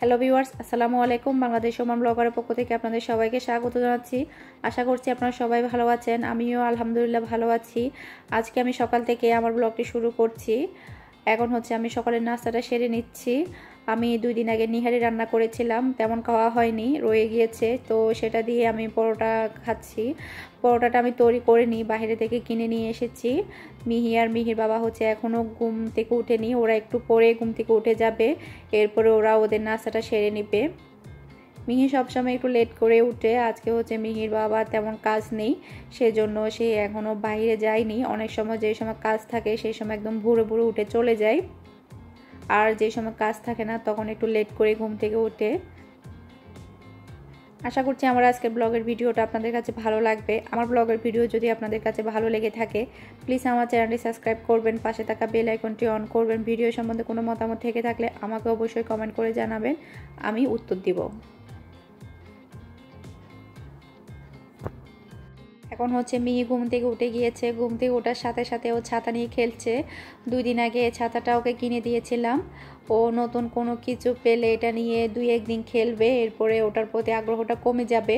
Hello viewers আসসালামু আলাইকুম। বাংলাদেশ সমান ব্লগারের পক্ষ থেকে আপনাদের সবাইকে স্বাগত জানাচ্ছি। আশা করছি আপনারা সবাই ভালো আছেন, আমিও আলহামদুলিল্লাহ ভালো আছি। আজকে আমি সকাল থেকে আমার ব্লগটি শুরু করছি। এখন হচ্ছে আমি সকালের নাস্তাটা সেরে নিচ্ছি। আমি দুই দিন আগে নিহারি রান্না করেছিলাম, তেমন খাওয়া হয়নি, রয়ে গিয়েছে, তো সেটা দিয়ে আমি পরোটা খাচ্ছি। পরোটাটা আমি তৈরি করে নিই বাইরে থেকে কিনে নিয়ে এসেছি। মিহি আর মিহির বাবা হচ্ছে এখনও ঘুম থেকে উঠেনি, ওরা একটু পরে ঘুম থেকে উঠে যাবে, এরপরে ওরা ওদের নাস্তাটা সেরে নেবে। মিহি সবসময় একটু লেট করে উঠে, আজকে হচ্ছে মিহির বাবা তেমন কাজ নেই, সেজন্য সে এখনও বাইরে যায়নি, অনেক সময় যে সময় কাজ থাকে সেই সময় একদম ভোরে ভোরে উঠে চলে যায়। আর যে সময় কাজ থাকে না, তখন একটু লেট করে ঘুম থেকে ওঠে আশা করছি আমার আজকের ব্লগের ভিডিওটা আপনাদের কাছে ভালো লাগবে। আমার ব্লগের ভিডিও যদি আপনাদের কাছে ভালো লেগে থাকে প্লিজ আমার চ্যানেলটি সাবস্ক্রাইব করবেন, পাশে থাকা বেল আইকনটি অন করবেন। ভিডিও সম্বন্ধে কোনো মতামত থেকে থাকলে আমাকে অবশ্যই কমেন্ট করে জানাবেন। আমি উত্তর দিব। এখন হচ্ছে মিহি ঘুম থেকে উঠে গিয়েছে। ঘুম থেকে ওঠার সাথে সাথে ও ছাতা নিয়ে খেলছে। দুই দিন আগে ছাতাটা ওকে কিনে দিয়েছিলাম। ও নতুন কোনো কিছু পেলে এটা নিয়ে দুই একদিন খেলবে। এরপরে ওটার প্রতি আগ্রহটা কমে যাবে।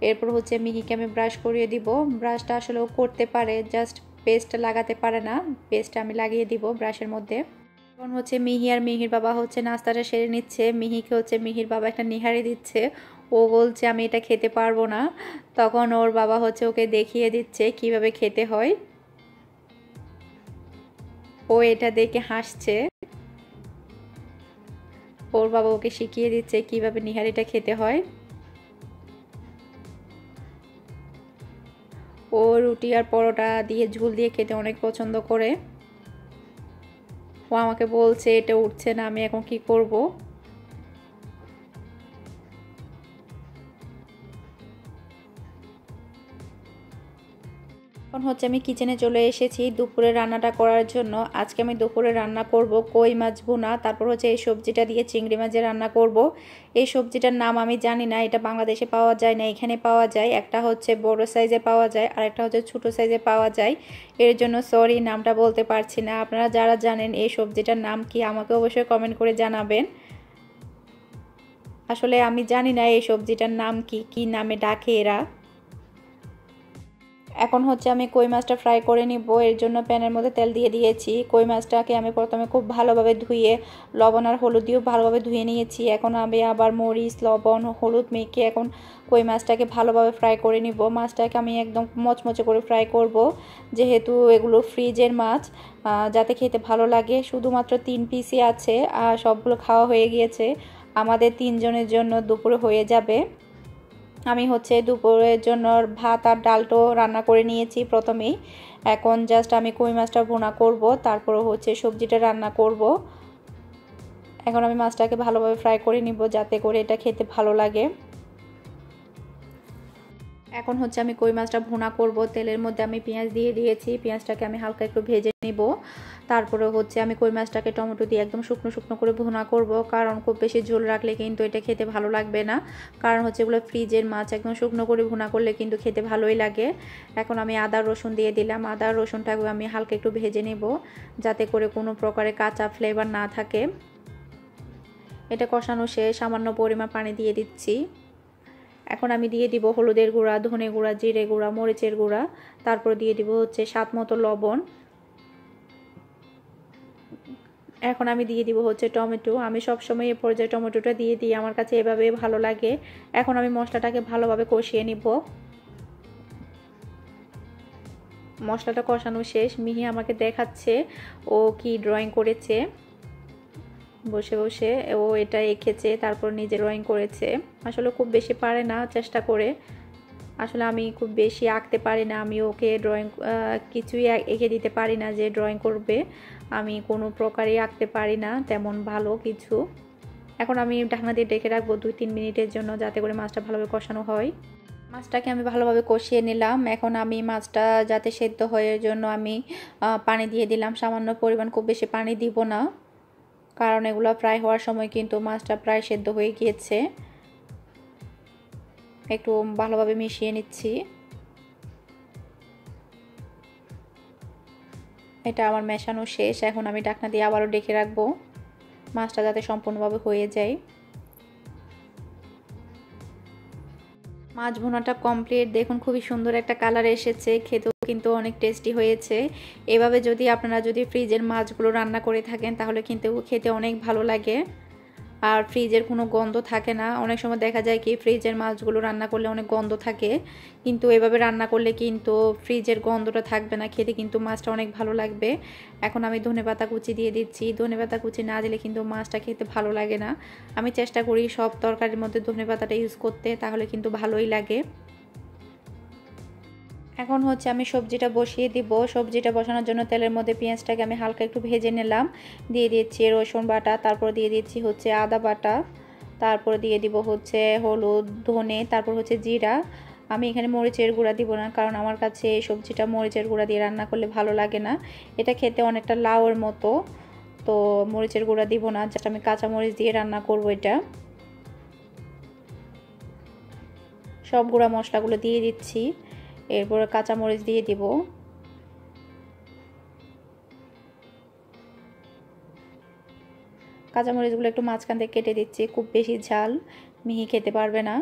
এরপর হচ্ছে মিহিকে আমি ব্রাশ করিয়ে দিব। ব্রাশটা আসলে ও করতে পারে জাস্ট পেস্ট লাগাতে পারে না। পেস্ট আমি লাগিয়ে দিব ব্রাশের মধ্যে। এখন হচ্ছে মিহি আর মিহির বাবা হচ্ছে নাস্তাটা সেরে নিচ্ছে। মিহিকে হচ্ছে মিহির বাবা একটা নিহারি দিচ্ছে। ও বলছে, আমি এটা খেতে পারব না। তখন ওর বাবা হচ্ছে ওকে দেখিয়ে দিচ্ছে কীভাবে খেতে হয়। ও এটা দেখে হাসছে। ওর বাবা ওকে শিখিয়ে দিচ্ছে কীভাবে নিহারিটা খেতে হয়। ও রুটি আর পরোটা দিয়ে ঝুল দিয়ে খেতে অনেক পছন্দ করে। ও আমাকে বলছে, এটা উঠছে না, আমি এখন কি করব? এখন হচ্ছে আমি কিচেনে চলে এসেছি দুপুরে রান্নাটা করার জন্য। আজকে আমি দুপুরে রান্না করব কই মাছ ভুনা, তারপর হচ্ছে এই সবজিটা দিয়ে চিংড়ি মাছের রান্না করব। এই সবজিটার নাম আমি জানি না, এটা বাংলাদেশে পাওয়া যায় না, এখানে পাওয়া যায়। একটা হচ্ছে বড় সাইজে পাওয়া যায়, আর একটা হচ্ছে ছোটো সাইজে পাওয়া যায়। এর জন্য সরি নামটা বলতে পারছি না। আপনারা যারা জানেন এই সবজিটার নাম কি, আমাকে অবশ্যই কমেন্ট করে জানাবেন। আসলে আমি জানি না এই সবজিটার নাম কি কি নামে ডাকে এরা। এখন হচ্ছে আমি কই মাছটা ফ্রাই করে নিব। এর জন্য প্যানের মধ্যে তেল দিয়ে দিয়েছি। কই মাছটাকে আমি প্রথমে খুব ভালোভাবে ধুয়ে, লবণ আর হলুদ দিয়েও ভালোভাবে ধুয়ে নিয়েছি। এখন আমি আবার মরিচ, লবণ, হলুদ মেখে এখন কই মাছটাকে ভালোভাবে ফ্রাই করে নিব। মাছটাকে আমি একদম মচমচে করে ফ্রাই করব। যেহেতু এগুলো ফ্রিজের মাছ যাতে খেতে ভালো লাগে। শুধুমাত্র তিন পিসই আছে, আর সবগুলো খাওয়া হয়ে গিয়েছে। আমাদের তিনজনের জন্য দুপুরে হয়ে যাবে। আমি হচ্ছে দুপুরের জন্য ভাত আর ডালটো রান্না করে নিয়েছি প্রথমেই। এখন জাস্ট আমি কই মাছটা ভুনা করব তারপর হচ্ছে সবজিটা রান্না করব। এখন আমি মাছটাকে ভালোভাবে ফ্রাই করে নিব যাতে করে এটা খেতে ভালো লাগে। এখন হচ্ছে আমি কই মাছটা ভুনা করব। তেলের মধ্যে আমি পেঁয়াজ দিয়ে দিয়েছি, পেঁয়াজটাকে আমি হালকা একটু ভেজে নিব। তারপরে হচ্ছে আমি কই মাছটাকে টমেটো দিয়ে একদম শুকনো শুকনো করে ভুনা করব, কারণ খুব বেশি ঝোল রাখলে কিন্তু এটা খেতে ভালো লাগবে না। কারণ হচ্ছে এগুলো ফ্রিজের মাছ একদম শুকনো করে ভুনা করলে কিন্তু খেতে ভালোই লাগে। এখন আমি আদা, রসুন দিয়ে দিলাম। আদা রসুনটাকে আমি হালকা একটু ভেজে নেব, যাতে করে কোনো প্রকারে কাঁচা ফ্লেভার না থাকে। এটা কষানো শেষ, সামান্য পরিমাণ পানি দিয়ে দিচ্ছি। এখন আমি দিয়ে দিব হলুদের গুঁড়া, ধনে গুঁড়া, জিরে গুঁড়া, মরিচের গুঁড়া। তারপর দিয়ে দিব হচ্ছে স্বাদ মতো লবণ। এখন আমি দিয়ে দিব হচ্ছে টমেটো। আমি সবসময় এ পর্যায়ে টমেটোটা দিয়ে দিই, আমার কাছে এভাবে ভালো লাগে। এখন আমি মশলাটাকে ভালোভাবে কষিয়ে নিব। মশলাটা কষানো শেষ। মিহি আমাকে দেখাচ্ছে, ও কি ড্রয়িং করেছে। বসে বসে ও এটা এঁকেছে, তারপর নিজে ড্রয়িং করেছে। আসলে খুব বেশি পারে না চেষ্টা করে। আসলে আমি খুব বেশি আঁকতে পারি না। আমি ওকে ড্রয়িং কিছুই এঁকে দিতে পারি না যে ড্রয়িং করবে। আমি কোনো প্রকারই আঁকতে পারি না, তেমন ভালো কিছু। এখন আমি ঢাকনা দিয়ে ডেকে রাখব দুই তিন মিনিটের জন্য যাতে করে মাছটা ভালোভাবে কষানো হয়। মাছটাকে আমি ভালোভাবে কষিয়ে নিলাম। এখন আমি মাছটা যাতে সেদ্ধ হয় জন্য আমি পানি দিয়ে দিলাম। সামান্য পরিমাণ খুব বেশি পানি দিব না, কারণ এগুলো ফ্রাই হওয়ার সময় কিন্তু মাছটা প্রায় সেদ্ধ হয়ে গিয়েছে। একটু ভালোভাবে মিশিয়ে নিচ্ছি। এটা আমার মেশানো শেষ, এখন আমি ডাকনা দিয়ে আবারও ডেকে রাখব। মাছটা যাতে সম্পূর্ণভাবে হয়ে যায়। মাছ ভোনাটা কমপ্লিট দেখুন, খুবই সুন্দর একটা কালার এসেছে। খেতেও কিন্তু অনেক টেস্টি হয়েছে। এভাবে যদি আপনারা যদি ফ্রিজের মাছগুলো রান্না করে থাকেন, তাহলে কিন্তু খেতে অনেক ভালো লাগে। আর ফ্রিজের কোনো গন্ধ থাকে না। অনেক সময় দেখা যায় কি ফ্রিজের মাছগুলো রান্না করলে অনেক গন্ধ থাকে। কিন্তু এভাবে রান্না করলে কিন্তু ফ্রিজের গন্ধটা থাকবে না, খেতে কিন্তু মাছটা অনেক ভালো লাগবে। এখন আমি ধনে পাতা কুচি দিয়ে দিচ্ছি। ধনে পাতা কুচি না দিলে কিন্তু মাছটা খেতে ভালো লাগে না। আমি চেষ্টা করি সব তরকারির মধ্যে ধনে পাতাটা ইউজ করতে, তাহলে কিন্তু ভালোই লাগে। এখন হচ্ছে আমি সবজিটা বসিয়ে দিব। সবজিটা বসানোর জন্য তেলের মধ্যে পেঁয়াজটাকে আমি হালকা একটু ভেজে নিলাম। দিয়ে দিচ্ছি রসুন বাটা, তারপর দিয়ে দিচ্ছি হচ্ছে আদা বাটা, তারপর দিয়ে দিব হচ্ছে হলুদ, ধনে, তারপর হচ্ছে জিরা। আমি এখানে মরিচের গুঁড়া দিব না, কারণ আমার কাছে এই সবজিটা মরিচের গুঁড়া দিয়ে রান্না করলে ভালো লাগে না। এটা খেতে অনেকটা লাউয়ের মতো, তো মরিচের গুঁড়া দিব না যেটা আমি কাঁচা মরিচ দিয়ে রান্না করব এটা। সব গুঁড়া মশলাগুলো দিয়ে দিচ্ছি। এরপরে কাঁচামরিচ দিয়ে দিব। কাঁচামরিচগুলো একটু মাঝখান থেকে কেটে দিচ্ছি, খুব বেশি ঝাল মিহি খেতে পারবে না।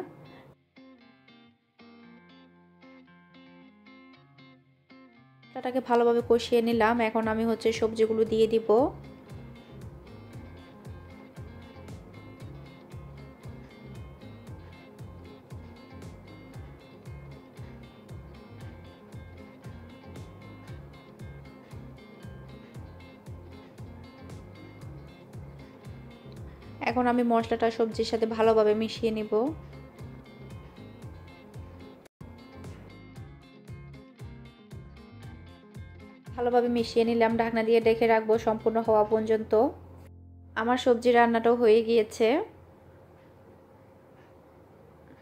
এটাকে ভালোভাবে কষিয়ে নিলাম, এখন আমি হচ্ছে সবজিগুলো দিয়ে দিব। এখন আমি মশলাটা সবজির সাথে ভালোভাবে মিশিয়ে নিব। ভালোভাবে মিশিয়ে নিলাম, ঢাকনা দিয়ে ডেকে রাখব সম্পূর্ণ হওয়া পর্যন্ত। আমার সবজি রান্নাটাও হয়ে গিয়েছে।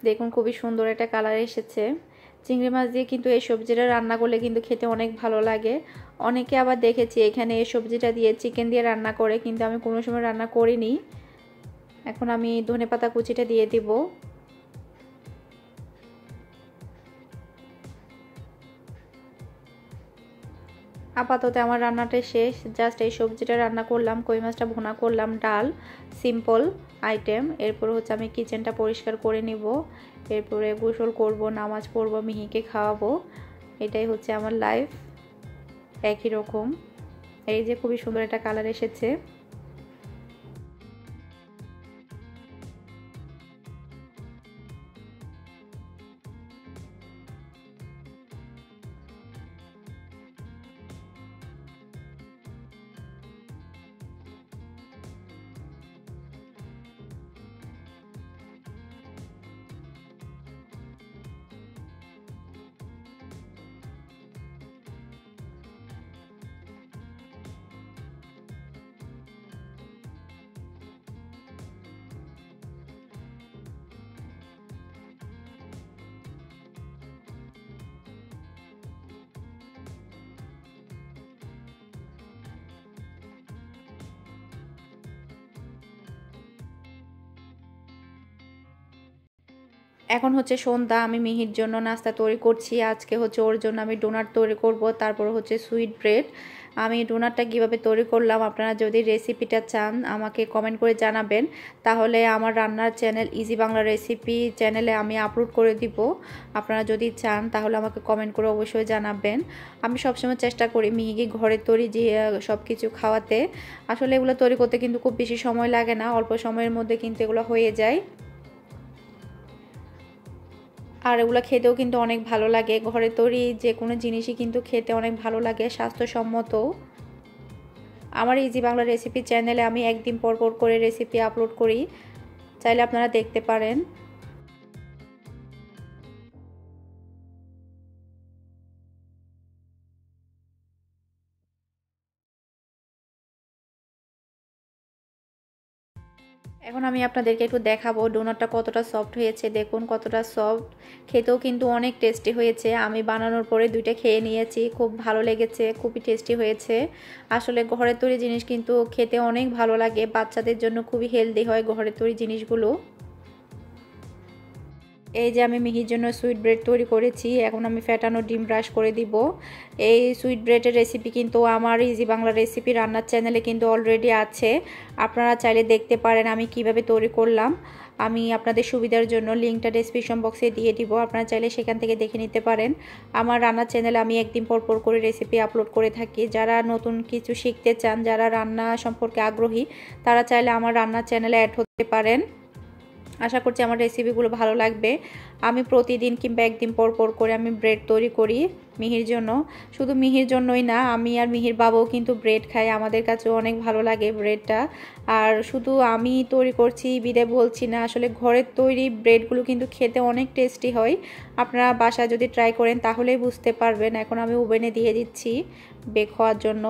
দেখুন খুবই সুন্দর একটা কালার এসেছে। চিংড়ি মাছ দিয়ে কিন্তু এই সবজিটা রান্না করলে কিন্তু খেতে অনেক ভালো লাগে। অনেকে আবার দেখেছি এখানে এই সবজিটা দিয়ে চিকেন দিয়ে রান্না করে, কিন্তু আমি কোনো সময় রান্না করিনি। এখন আমি ধনে পাতা কুচিটা দিয়ে দিব। আপাতত আমার রান্নাটা শেষ। জাস্ট এই সবজিটা রান্না করলাম, কই মাছটা ভুনা করলাম, ডাল সিম্পল আইটেম এরপর হচ্ছে আমি কিচেনটা পরিষ্কার করে নিব। এরপরে গোসল করব, নামাজ পড়ব, মিহিকে খাওয়াবো। এটাই হচ্ছে আমার লাইফ একই রকম। এই যে খুবই সুন্দর একটা কালার এসেছে। এখন হচ্ছে সন্ধ্যা, আমি মিহির জন্য নাস্তা তৈরি করছি। আজকে হচ্ছে ওর জন্য আমি ডোনাট তৈরি করব, তারপর হচ্ছে সুইট ব্রেড। আমি ডোনাটটা কীভাবে তৈরি করলাম আপনারা যদি রেসিপিটা চান, আমাকে কমেন্ট করে জানাবেন। তাহলে আমার রান্নার চ্যানেল ইজি বাংলা রেসিপি চ্যানেলে আমি আপলোড করে দিব। আপনারা যদি চান, তাহলে আমাকে কমেন্ট করে অবশ্যই জানাবেন। আমি সবসময় চেষ্টা করি মিহিকে ঘরে তৈরি যে সব কিছু খাওয়াতে। আসলে এগুলো তৈরি করতে কিন্তু খুব বেশি সময় লাগে না, অল্প সময়ের মধ্যে কিন্তু এগুলো হয়ে যায়। আর এগুলো খেতেও কিন্তু অনেক ভালো লাগে। ঘরে তৈরি যে কোনো জিনিসই কিন্তু খেতে অনেক ভালো লাগে, স্বাস্থ্যসম্মত। আমার ইজি বাংলা রেসিপি চ্যানেলে আমি একদিন পর পর করে রেসিপি আপলোড করি। চাইলে আপনারা দেখতে পারেন। এখন আমি আপনাদেরকে একটু দেখাবো ডোনাটটা কতটা সফট হয়েছে। দেখুন কতটা সফট খেতেও কিন্তু অনেক টেস্টি হয়েছে। আমি বানানোর পরে দুইটা খেয়ে নিয়েছি। খুব ভালো লেগেছে, খুবই টেস্টি হয়েছে। আসলে ঘরের তৈরি জিনিস কিন্তু খেতে অনেক ভালো লাগে। বাচ্চাদের জন্য খুবই হেলদি হয় ঘরের তৈরি জিনিসগুলো। এই যে আমি মিহির জন্য সুইট ব্রেড তৈরি করেছি, এখন আমি ফ্যাটানো ডিম ব্রাশ করে দিব। এই সুইট ব্রেডের রেসিপি কিন্তু আমার ইজি বাংলা রেসিপি রান্নার চ্যানেলে কিন্তু অলরেডি আছে। আপনারা চাইলে দেখতে পারেন আমি কীভাবে তৈরি করলাম। আমি আপনাদের সুবিধার জন্য লিঙ্কটা ডিসক্রিপশন বক্সে দিয়ে দিব, আপনারা চাইলে সেখান থেকে দেখে নিতে পারেন। আমার রান্নার চ্যানেলে আমি একদিন পর পর করে রেসিপি আপলোড করে থাকি। যারা নতুন কিছু শিখতে চান, যারা রান্না সম্পর্কে আগ্রহী, তারা চাইলে আমার রান্নার চ্যানেলে অ্যাড হতে পারেন। আশা করছি আমার রেসিপিগুলো ভালো লাগবে। আমি প্রতিদিন কিংবা একদিন পর পর করে আমি ব্রেড তৈরি করি মিহির জন্য। শুধু মিহির জন্যই না, আমি আর মিহির বাবাও কিন্তু ব্রেড খাই। আমাদের কাছেও অনেক ভালো লাগে ব্রেডটা আর শুধু আমি তৈরি করছি, বিদে বলছি না, আসলে ঘরের তৈরি ব্রেডগুলো কিন্তু খেতে অনেক টেস্টি হয়। আপনারা বাসায় যদি ট্রাই করেন, তাহলেই বুঝতে পারবেন। এখন আমি ওভেনে দিয়ে দিচ্ছি বেক হওয়ার জন্য।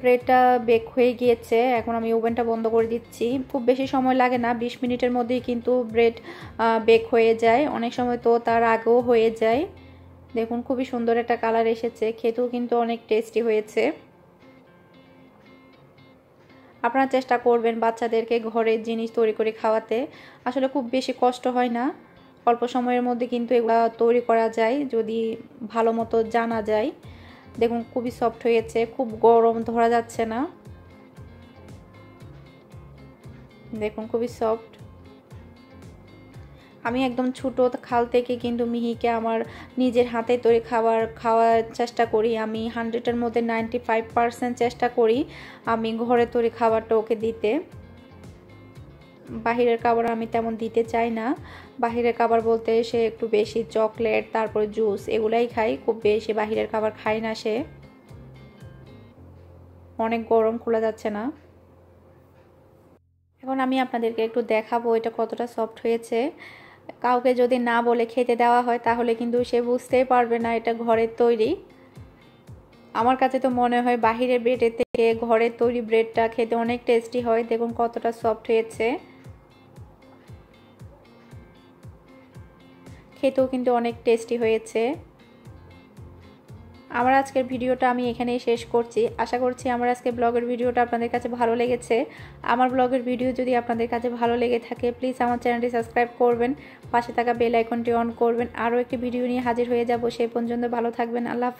ব্রেডটা বেক হয়ে গিয়েছে, এখন আমি ওভেনটা বন্ধ করে দিচ্ছি। খুব বেশি সময় লাগে না, বিশ মিনিটের মধ্যেই কিন্তু ব্রেড বেক হয়ে যায়। অনেক সময় তো তার আগেও হয়ে যায়। দেখুন, খুবই সুন্দর একটা কালার এসেছে, খেতেও কিন্তু অনেক টেস্টি হয়েছে। আপনারা চেষ্টা করবেন বাচ্চাদেরকে ঘরের জিনিস তৈরি করে খাওয়াতে। আসলে খুব বেশি কষ্ট হয় না। অল্প সময়ের মধ্যে কিন্তু এগুলো তৈরি করা যায়, যদি ভালো মতো জানা যায়। দেখুন খুবই সফট হয়েছে, খুব গরম, ধরা যাচ্ছে না। দেখুন খুবই সফট আমি একদম ছোট খাল থেকে কিন্তু মিহিকে আমার নিজের হাতে তৈরি খাবার খাওয়ার চেষ্টা করি। আমি হান্ড্রেডের মধ্যে নাইনটি চেষ্টা করি আমি ঘরে তৈরি খাবারটা ওকে দিতে। বাহিরের খাবার আমি তেমন দিতে চাই না। বাহিরের খাবার বলতে সে একটু বেশি চকলেট, তারপরে জুস এগুলাই খাই, খুব বেশি বাহিরের খাবার খাই না সে। অনেক গরম খোলা যাচ্ছে না। এখন আমি আপনাদেরকে একটু দেখাবো এটা কতটা সফট হয়েছে। কাউকে যদি না বলে খেতে দেওয়া হয়, তাহলে কিন্তু সে বুঝতেই পারবে না এটা ঘরের তৈরি। আমার কাছে তো মনে হয় বাহিরের ব্রেডের থেকে ঘরের তৈরি ব্রেডটা খেতে অনেক টেস্টি হয়। দেখুন কতটা সফট হয়েছে। খেতেও কিন্তু অনেক টেস্টি হয়েছে। আমার আজকের ভিডিওটা আমি এখানেই শেষ করছি। আশা করছি আমার আজকে ব্লগের ভিডিওটা আপনাদের কাছে ভালো লেগেছে। আমার ব্লগের ভিডিও যদি আপনাদের কাছে ভালো লেগে থাকে প্লিজ আমার চ্যানেলটি সাবস্ক্রাইব করবেন, পাশে থাকা বেল আইকনটি অন করবেন। আরও একটি ভিডিও নিয়ে হাজির হয়ে যাব। সেই পর্যন্ত ভালো থাকবেন। আল্লাহ